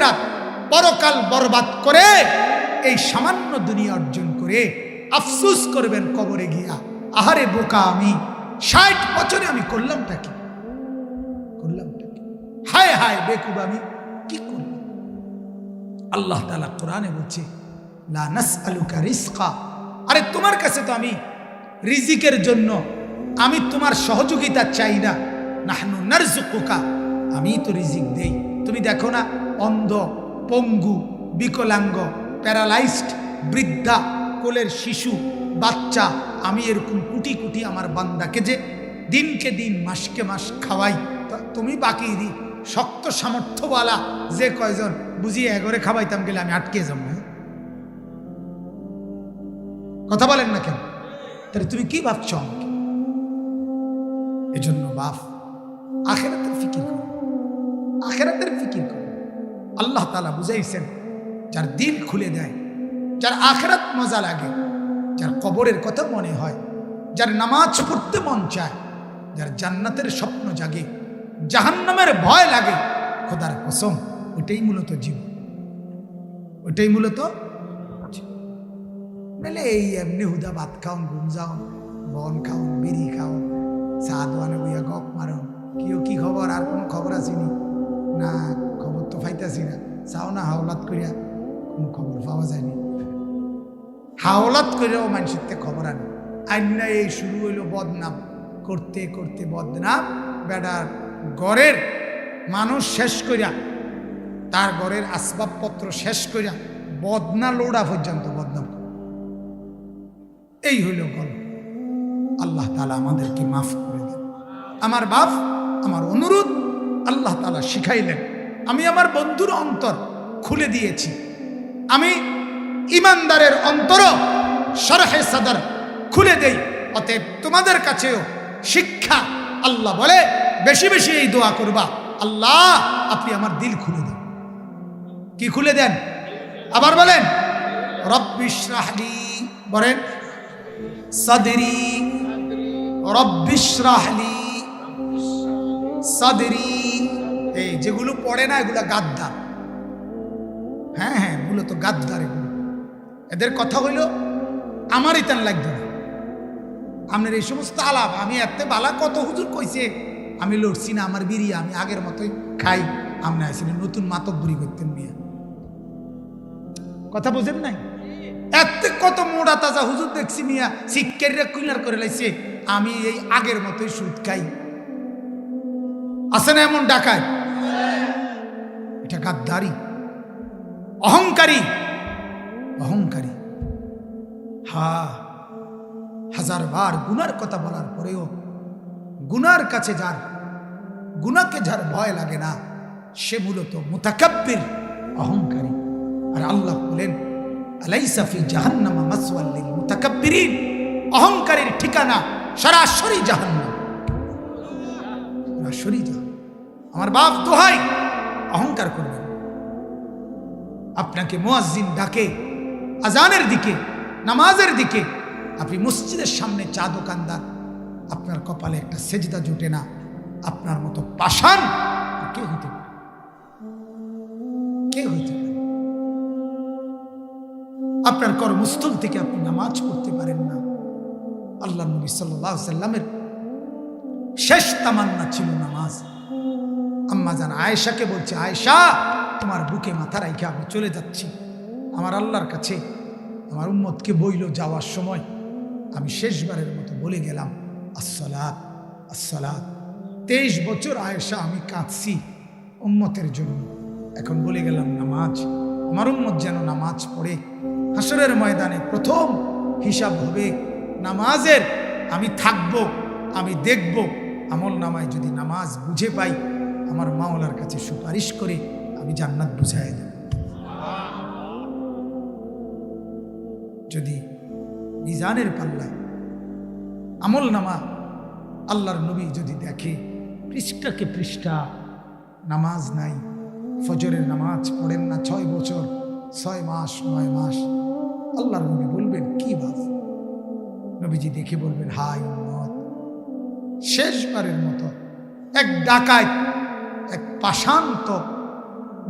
আখেরাত পরকাল বরবাদ করে এই সামান্য দুনিয়া অর্জন করে আফসুস করবেন কবরে গিয়া। আহারে বোকা আমি, ষাট বছরে আমি করলামটা কি? করলামটা কি? হায় হায় বেকুব আমি, কি করলাম? আল্লাহ তালা কোরআনে বলছে, লা নাসআলুকা রিজকা। আরে তোমার কাছে তো আমি রিজিকের জন্য, আমি তোমার সহযোগিতা চাই না। নাহনু নারজুকুকা আমি তো রিজিক দেই। তুমি দেখো না, অন্ধ, পঙ্গু, বিকলাঙ্গ, প্যারালাইজড, বৃদ্ধা, কোলের শিশু, বাচ্চা, আমি এরকম কুটি কুটি আমার বান্দাকে যে দিনকে দিন, মাসকে মাস খাওয়াই। তুমি বাকি দি, শক্ত সামর্থ্যওয়ালা যে কয়জন, বুঝিয়ে এগরে খাওয়াইতাম গেলে আমি আটকে যাব কথা বলেন না কেন? তাহলে তুমি কি ভাবছ আমাকে? এজন্য বাপ, আখেরাতের ফিকির করো। আখেরাতের ফিকির করো। আল্লাহ তালা বুঝাইছেন, যার দিল খুলে দেয়, যার আখেরাত মজা লাগে, যার কবরের কথা মনে হয়, যার নামাজ পড়তে মন চায়, যার জান্নাতের স্বপ্ন জাগে, জাহান্নামের ভয় লাগে, খোদার কসম ওটাই মূলত জীবন ওইটাই মূলত। নাহলে এই এমনি হুদা ভাত খাওন, ঘুম যাও বন খাও বিড়ি খাও চা দোয়ানে গপ মারো কেউ কি খবর, আর কোনো খবর আসেনি না, খবর তো পাইতাছি না। চাও না হাওলাত করিয়া কোনো খবর পাওয়া যায়নি। হাওলাত করিয়াও মানুষের থেকে খবর আনে। আইনা এই শুরু হইল বদনাম। করতে করতে বদনাম। বেডার গড়ের মানুষ শেষ করিয়া, তার ঘরের আসবাবপত্র শেষ করিয়া বদনা লোড়া পর্যন্ত বদনাম এই হইল গল্প। আল্লাহ তালা আমাদেরকে মাফ করে দেন। আমার বাপ, আমার অনুরোধ আল্লাহ তালা শিখাইলেন, আমি আমার বন্ধুর অন্তর খুলে দিয়েছি। আমি ইমানদারের অন্তর সরহে সাদার খুলে দেই, অতএব তোমাদের কাছেও শিক্ষা, আল্লাহ বলে, বেশি বেশি এই দোয়া করবা। আল্লাহ, আপনি আমার দিল খুলে দেন। কি খুলে দেন? আবার বলেন রব্বিশরাহলি বলেন, সাদরি রব্বিশরাহলি সাদরি। এই যেগুলো পড়ে না, এগুলো গাদ্দার। হ্যাঁ হ্যাঁ এগুলো তো গাদ্দার এগুলো। এদের কথা হইল আমারই তেন লাগবে না। আপনার এই সমস্ত আলাপ, আমি এত বালা কত হুজুর কইছে, আমি লড়ছি না, আমার বিড়ি, আমি আগের মতোই খাই। আপনি আসলে নতুন মাতব্বরি করতেন মিয়া। কথা বুঝেন নাই? এত কত মোড়া তাজা হুজুর দেখছি মিয়া শিক্ষারীরা কুইনার করে লাইছে, আমি এই আগের মতোই সুদ খাই। আছে না এমন ডাকায়? গাদ্দারি অহংকারী। অহংকারী। হা, হাজার বার গুনার কথা বলার পরেও গুনার কাছে যার, গুনাকে যার ভয় লাগে না, সে মূলত মুতাকাব্বির, অহংকারী। আর আল্লাহ বলেন আলাইসাফি জাহান্নামা মাসওয়াল্লিল ঠিকানা সরাসরি জাহান্নাম। সরাসরি আমার বাপ দোহাই, অহংকার করবেন আপনাকে মুয়াজ্জিন ডাকে, আজানের দিকে, নামাজের দিকে। আপনি মসজিদের সামনে চা দোকানদার, আপনার কপালে একটা সেজদা জোটে না, আপনার মতো পাষাণ কে হইতে পারে। কে হইতে পারে। আপনার কর্মস্থল থেকে আপনি নামাজ পড়তে পারেন না। আল্লাহ নবী সাল্লামের শেষ তামান্না ছিল নামাজ। আম্মা জান আয়েশাকে বলছে, আয়েশা তোমার বুকে মাথা রাইখে আমি চলে যাচ্ছি। আমার আল্লাহর কাছে আমার উম্মতকে বইল যাওয়ার সময় আমি শেষবারের মতো বলে গেলাম, আসসালাত আসসালাত। তেইশ বছর আয়েশা আমি কাঁদছি উম্মতের জন্য। এখন বলে গেলাম, নামাজ। আমার উম্মত যেন নামাজ পড়ে। হাসরের ময়দানে প্রথম হিসাব হবে, নামাজের। আমি থাকব, আমি দেখব। আমল নামায় যদি নামাজ বুঝে পাই, আমার মাওলার কাছে সুপারিশ করে আমি জান্নাত বুঝাই দেব। যদি মিজানের পাল্লায় আমল নামা আল্লাহর নবী যদি দেখে, পৃষ্ঠাকে পৃষ্ঠা, নামাজ নাই, ফজরের নামাজ পড়েন না ছয় বছর, ছয় মাস, নয় মাস, আল্লাহর নবী বলবেন, কি ভাব নবীজি দেখে বলবেন হাই উম্মত, শেষবারের মতো এক ডাকায় এক পাশান্ত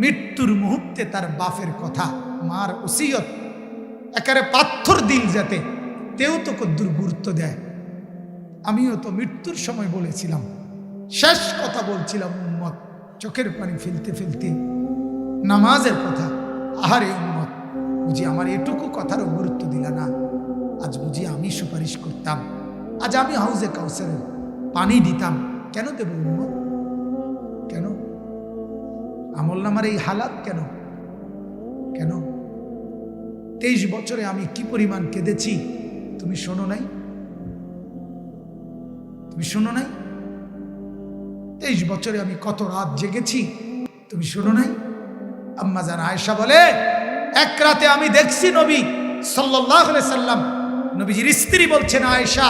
মৃত্যুর মুহূর্তে তার বাপের কথা, মার ওসিয়ত, একেবারে পাথর দিল যাতে তেও তো কদ্দুর গুরুত্ব দেয়। আমিও তো মৃত্যুর সময় বলেছিলাম, শেষ কথা বলছিলাম, উম্মত, চোখের পানি ফেলতে ফেলতে, নামাজের কথা, আহারে উম্মত, বুঝি আমার এটুকু কথারও গুরুত্ব দিলা না। আজ বুঝি আমি সুপারিশ করতাম, আজ আমি হাউজে কাউসারের পানি দিতাম, কেন দেব উম্মত? আমল নামার এই হালাত কেন? কেন? তেইশ বছরে আমি কি পরিমাণ কেঁদেছি? তুমি শোনো নাই? তুমি শোনো নাই? তেইশ বছরে আমি কত রাত জেগেছি? তুমি শোনো নাই? আম্মা জান আয়েশা বলে, এক রাতে আমি দেখছি নবী সাল্লাহ সাল্লাম, নবীজির স্ত্রী বলছেন, আয়েশা,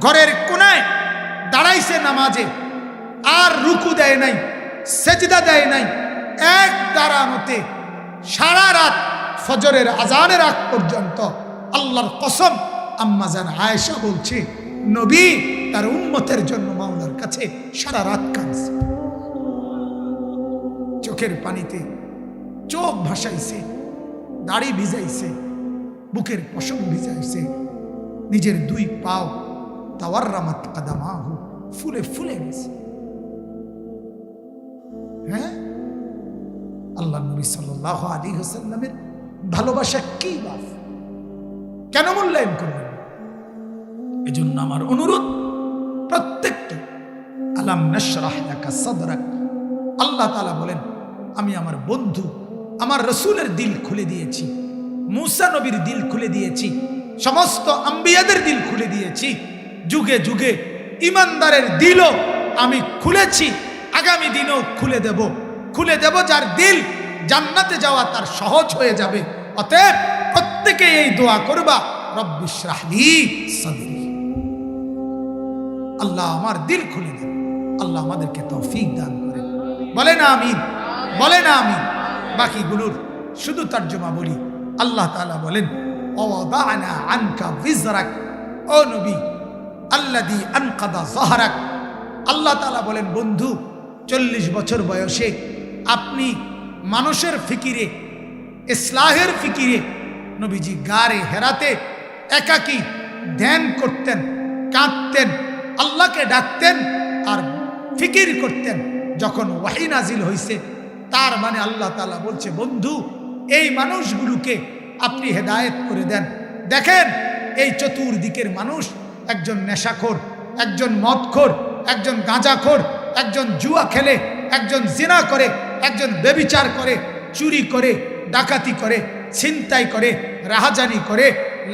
ঘরের কোনায় দাঁড়াইছে নামাজে, আর রুকু দেয় নাই, সেজদা দেয় নাই এক দাঁড়ানোতে সারা রাত ফজরের আজানের আগ পর্যন্ত আল্লাহর কসম আম্মা জান আয়েশা বলছে, নবী তার উম্মতের জন্য মাওলার কাছে সারা রাত কাঁদছে। চোখের পানিতে চোখ ভাসাইছে, দাড়ি ভিজাইছে, বুকের পশম ভিজাইছে, নিজের দুই পাও তাওয়ার রামাত কাদামাহু ফুলে ফুলে গেছে। নবী সাল্লাহ আলী হোসাল্লামের ভালোবাসা কি বাপ কেন মূল্যায়ন করবেন এজন্য আমার অনুরোধ, প্রত্যেককে, আলাম নশরাহ লাকা সাদরাক, আল্লাহ তাআলা বলেন, আমি আমার বন্ধু, আমার রসুলের দিল খুলে দিয়েছি, মুসা নবীর দিল খুলে দিয়েছি, সমস্ত আম্বিয়াদের দিল খুলে দিয়েছি, যুগে যুগে ইমানদারের দিলও আমি খুলেছি, আগামী দিনেও খুলে দেব খুলে দেব যার দিল জান্নাতে যাওয়া তার সহজ হয়ে যাবে। অতএব প্রত্যেকে এই দোয়া করবা রব্বিশ্রাহলি আল্লাহ আমার দিল খুলে দেন, আল্লাহ আমাদেরকে তৌফিক দান করেন। বলে না আমি বলে না আমি বাকিগুলোর শুধু তর্জমা বলি। আল্লাহ তাআলা বলেন, ওয়াদানা আনকা বিজরাক ও নবী আল্লাদি আনকাদা জাহরাক আল্লাহ তাআলা বলেন, বন্ধু, চল্লিশ বছর বয়সে আপনি মানুষের ফিকিরে, ইসলাহের ফিকিরে নবীজি গারে হেরাতে একাকী ধ্যান করতেন, কাঁদতেন, আল্লাহকে ডাকতেন আর ফিকির করতেন। যখন ওয়াহি নাজিল হয়েছে তার মানে আল্লাহ তালা বলছে, বন্ধু, এই মানুষগুলোকে আপনি হেদায়েত করে দেন। দেখেন, এই চতুর্দিকের মানুষ একজন নেশাখোর, একজন মদখোর, একজন গাঁজাখোর, একজন জুয়া খেলে, একজন জিনা করে একজন বেবিচার করে, চুরি করে, ডাকাতি করে, ছিনতাই করে, রাহাজানি করে,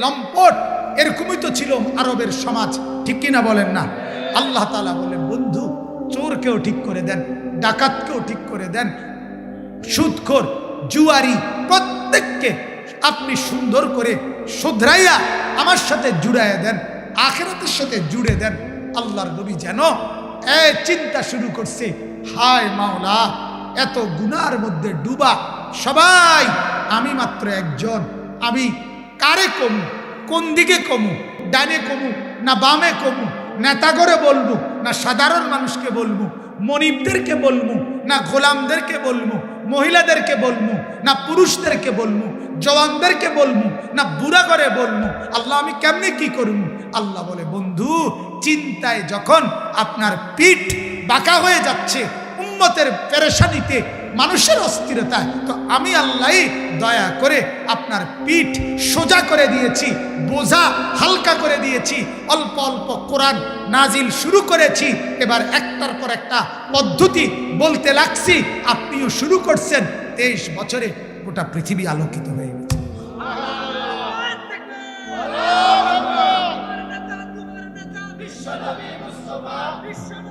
লম্পট। এরকমই তো ছিল আরবের সমাজ, ঠিক কিনা বলেন না? আল্লাহ তালা বলেন বন্ধু, চোরকেও ঠিক করে দেন, ডাকাতকেও ঠিক করে দেন। সুদখোর, জুয়ারি, প্রত্যেককে আপনি সুন্দর করে শুধরাইয়া আমার সাথে জুড়াইয়া দেন, আখেরাতের সাথে জুড়ে দেন। আল্লাহর নবী যেন এ চিন্তা শুরু করছে। হায় মাওলা এত গুনার মধ্যে ডুবা। সবাই, আমি মাত্র একজন। আমি কারে কমু? কোন দিকে কমু? ডানে কমু না বামে কমু? নেতা করে বলব না সাধারণ মানুষকে বলব? মনিবদেরকে বলব না গোলামদেরকে বলব? মহিলাদেরকে বলব না পুরুষদেরকে বলব? জওয়ানদেরকে বলব না বুড়া করে বলব? আল্লাহ আমি কেমনে কি করব? আল্লাহ বলে, বন্ধু, চিন্তায় যখন আপনার পিঠ বাঁকা হয়ে যাচ্ছে উম্মতের পেরেশানিতে মানুষের অস্থিরতায়, তো আমি আল্লাহ দয়া করে আপনার পিঠ সোজা করে দিয়েছি, বোঝা হালকা করে দিয়েছি, অল্প অল্প কোরআন নাজিল শুরু করেছি, এবার একটার পর একটা পদ্ধতি বলতে লাগছি, আপনিও শুরু করছেন, তেইশ বছরে গোটা পৃথিবী আলোকিত হয়ে গেছে। হ্যাঁ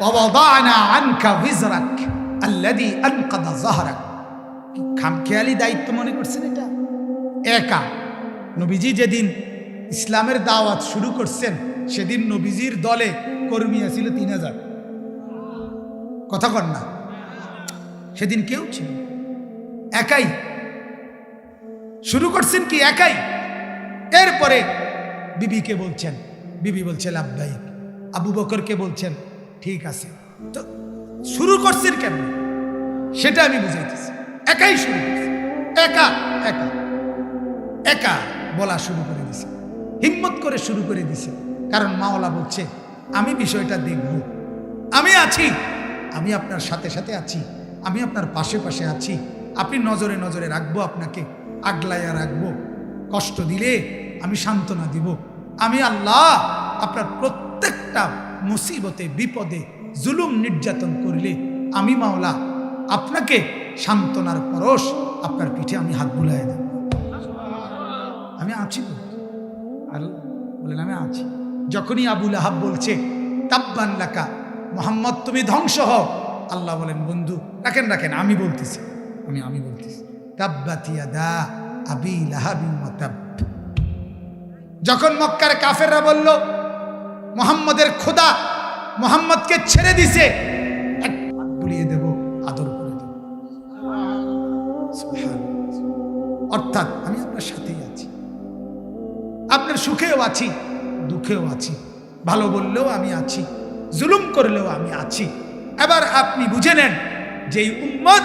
অবদানা আনকা ভিজরাক আল্লাদি আনকাদা জাহারাক কি খামখেয়ালি দায়িত্ব মনে করছেন এটা? একা। নবীজি যেদিন ইসলামের দাওয়াত শুরু করছেন, সেদিন নবীজির দলে কর্মী আছিল তিন হাজার। কথা কর না। সেদিন কেউ ছিল একাই। শুরু করছেন কি একাই? এরপরে বিবিকে বলছেন, বিবি বলছে, লাভবাহিক। আবু বকরকে বলছেন ঠিক আছে। তো শুরু করছেন কেন? সেটা আমি বুঝাইতেছি। একাই শুরু একা একা। একা বলা শুরু করে দিছে। হিম্মত করে শুরু করে দিছে। কারণ মাওলা বলছে, আমি বিষয়টা দেখব। আমি আছি। আমি আপনার সাথে সাথে আছি। আমি আপনার পাশে পাশে আছি। আপনি নজরে নজরে রাখব আপনাকে। আগলাইয়া রাখব। কষ্ট দিলে আমি সান্ত্বনা দিব। আমি আল্লাহ আপনার প্রত্যেকটা মুসিবতে, বিপদে, জুলুম নির্যাতন করলে আমি মাওলা আপনাকে সান্ত্বনার পরশ আপনার পিঠে আমি হাত বুলাই দেব। আমি আছি আর বলেন, আমি আছি। যখনই আবুল আহাব বলছে, তাব্বান লাকা, মোহাম্মদ, তুমি ধ্বংস হও। আল্লাহ বলেন, বন্ধু, রাখেন রাখেন, আমি বলতেছি, আমি আমি বলতেছি তাব্বাতিয়া দা আবি লাহাবি মাতাব যখন মক্কার কাফেররা বলল মোহাম্মদের খোদা মোহাম্মদকে ছেড়ে দিছে। বুলিয়ে দেব, আদর করে দেব। অর্থাৎ আমি আপনার সাথেই আছি। আপনার সুখেও আছি, দুঃখেও আছি। ভালো বললেও আমি আছি, জুলুম করলেও আমি আছি। এবার আপনি বুঝে নেন, যেই উম্মত,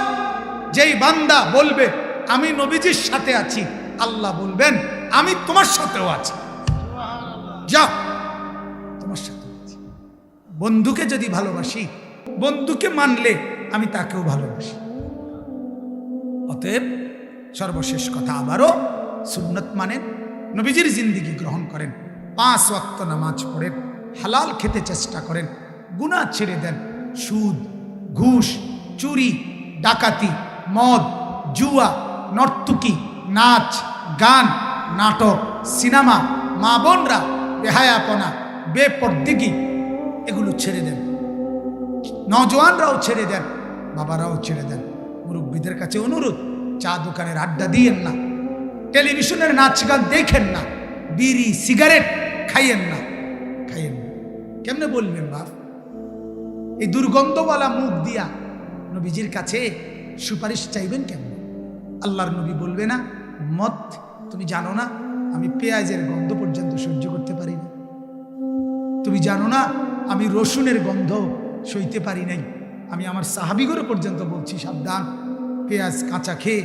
যেই বান্দা বলবে, আমি নবীজির সাথে আছি। আল্লাহ বলবেন, আমি তোমার সাথেও আছি। আছি বন্ধুকে যদি ভালোবাসি, বন্ধুকে মানলে আমি তাকেও ভালোবাসি। অতএব সর্বশেষ কথা আবারও, সুন্নত মানেন, নবীজির জিন্দিগি গ্রহণ করেন, পাঁচ ওয়াক্ত নামাজ পড়েন, হালাল খেতে চেষ্টা করেন, গুনাহ ছেড়ে দেন, সুদ, ঘুষ, চুরি, ডাকাতি, মদ, জুয়া, নর্তুকি, নাচ, গান, নাটক, সিনেমা, মা বোনরা, বেহায়াপনা, বেপর্দিগি এগুলো ছেড়ে দেন। নজওয়ানরাও ছেড়ে দেন, বাবারাও ছেড়ে দেন। মুরব্বীদের কাছে অনুরোধ, চা দোকানের আড্ডা দিয়েন না, টেলিভিশনের নাচ গান দেখেন না, বিড়ি, সিগারেট খাইয়েন না খাইয়েন না। কেমনে বলবেন বাপ? এই দুর্গন্ধওয়ালা মুখ দিয়া নবীজির কাছে সুপারিশ চাইবেন কেমন? আল্লাহর নবী বলবে না মত তুমি জানো না, আমি পেঁয়াজের গন্ধ পর্যন্ত সহ্য করতে পারি না। তুমি জানো না আমি রসুনের গন্ধ সইতে পারি নাই। আমি আমার সাহাবিগরও পর্যন্ত বলছি, সাবধান, পেঁয়াজ কাঁচা খেয়ে,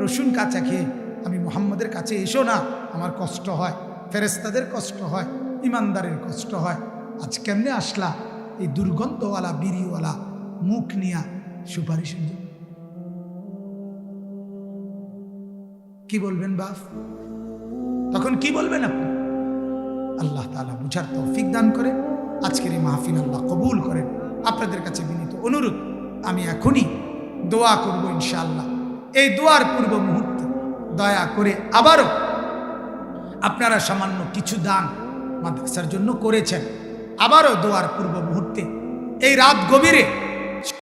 রসুন কাঁচা খেয়ে, আমি মোহাম্মদের কাছে এসো না, আমার কষ্ট হয় ফেরেস্তাদের কষ্ট হয় ইমানদারের কষ্ট হয়। আজ কেমনে আসলা এই দুর্গন্ধওয়ালা, বিড়িওয়ালা মুখ নিয়া সুপারিশের জন্য? কি বলবেন বাপ? তখন কি বলবেন আপনি? আল্লাহ তালা বুঝার তৌফিক দান করে আজকের এই মাহফিল আল্লাহ কবুল করেন। আপনাদের কাছে বিনীত অনুরোধ, আমি এখনই দোয়া করব ইনশাআল্লাহ। এই দোয়ার পূর্ব মুহূর্তে দয়া করে আবারও আপনারা সামান্য কিছু দান মাদ্রাসার জন্য করেছেন। আবারও দোয়ার পূর্ব মুহূর্তে এই রাত গভীরে